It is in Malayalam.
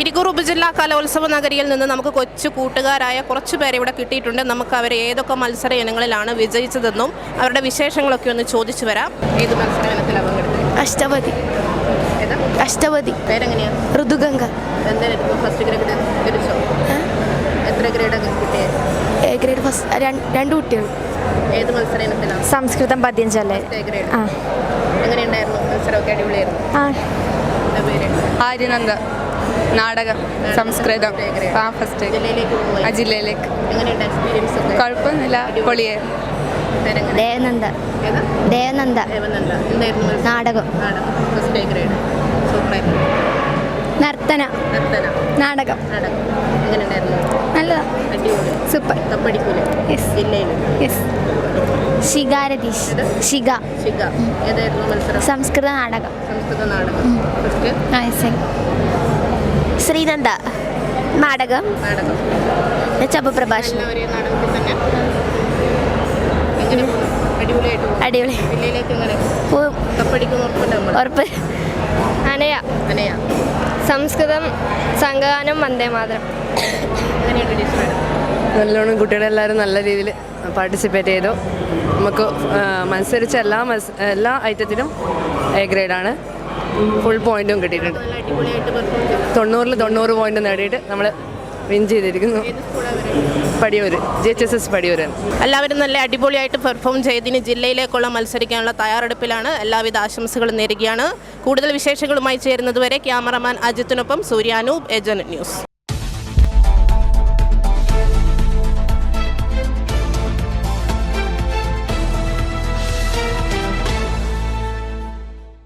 ഇരിക്കൂർ ഉപജില്ലാ കലോത്സവ നഗരിയിൽ നിന്ന് നമുക്ക് കൊച്ചു കൂട്ടുകാരായ കുറച്ച് പേരെ ഇവിടെ കിട്ടിയിട്ടുണ്ട്. നമുക്ക് അവർ ഏതൊക്കെ മത്സര ഇനങ്ങളിലാണ് വിജയിച്ചതെന്നും അവരുടെ വിശേഷങ്ങളൊക്കെ ഒന്ന് ചോദിച്ചു വരാം. ഏത് മത്സര ഇനത്തിലാണ് പങ്കെടുത്തത്? അഷ്ടപതി അഷ്ടപതി പേരെങ്ങനെയാണ് ഋതുഗംഗ. എന്തായിരുന്നു ഫസ്റ്റ് ഗ്രേഡ് തിരിച്ചോ എത്ര ഗ്രേഡ് കിട്ടിയത് എ ഗ്രേഡ് ഫസ്റ്റ് രണ്ട് കുട്ടികൾ ഏത് മത്സര ഇനത്തിലാണ് സംസ്കൃതം ആ. എങ്ങനെയുണ്ടായിരുന്നു? മത്സരമൊക്കെ അടിപൊളിയായിരുന്നു. ആ. ആര്യനന്ദ. നാടകം സംസ്കൃതം. ആ ഫസ്റ്റ് ആ ജില്ലയിലേക്ക്. കുഴപ്പമൊന്നുമില്ല. പൊളിയായിരുന്നു ദേവനന്ദ. ദേവനന്ദ? നാടകം. നർത്തന. നാടകം. നല്ലതാ. സൂപ്പർ. ശിഖാരതീഷ്? ശിഖ. സംസ്കൃത നാടകം. സംസ്കൃത നാടകം. ശ്രീനന്ദ. നാടകം. ചപ്പപ്രഭാഷണം. അടിപൊളി. ഉറപ്പ്. അനയ. അനയാ. സംസ്കൃതം സംഘഗാനം വന്ദേ മാതരം. നല്ലോണം കുട്ടികളെല്ലാവരും നല്ല രീതിയിൽ പാർട്ടിസിപ്പേറ്റ് ചെയ്തു. നമുക്ക് മത്സരിച്ച എല്ലാ മത്സ എല്ലാ ഐറ്റത്തിലും എ ഗ്രേഡാണ് ഫുൾ പോയിന്റും കിട്ടിയിട്ടുണ്ട്. തൊണ്ണൂറിൽ തൊണ്ണൂറ് പോയിന്റ് നേടിയിട്ട് നമ്മൾ വിൻ ചെയ്തിരിക്കുന്നു. Padiyoor G H S S Padiyoor. എല്ലാവരും നല്ല അടിപൊളിയായിട്ട് പെർഫോം ചെയ്തിന് ജില്ലയിലേക്കുള്ള മത്സരിക്കാനുള്ള തയ്യാറെടുപ്പിലാണ് എല്ലാവിധ ആശംസകളും നേരുകയാണ്. കൂടുതൽ വിശേഷങ്ങളുമായി ചേരുന്നതുവരെ ക്യാമറമാൻ അജിത്തിനൊപ്പം സൂര്യാനൂപ് ഏജന്റ് ന്യൂസ്.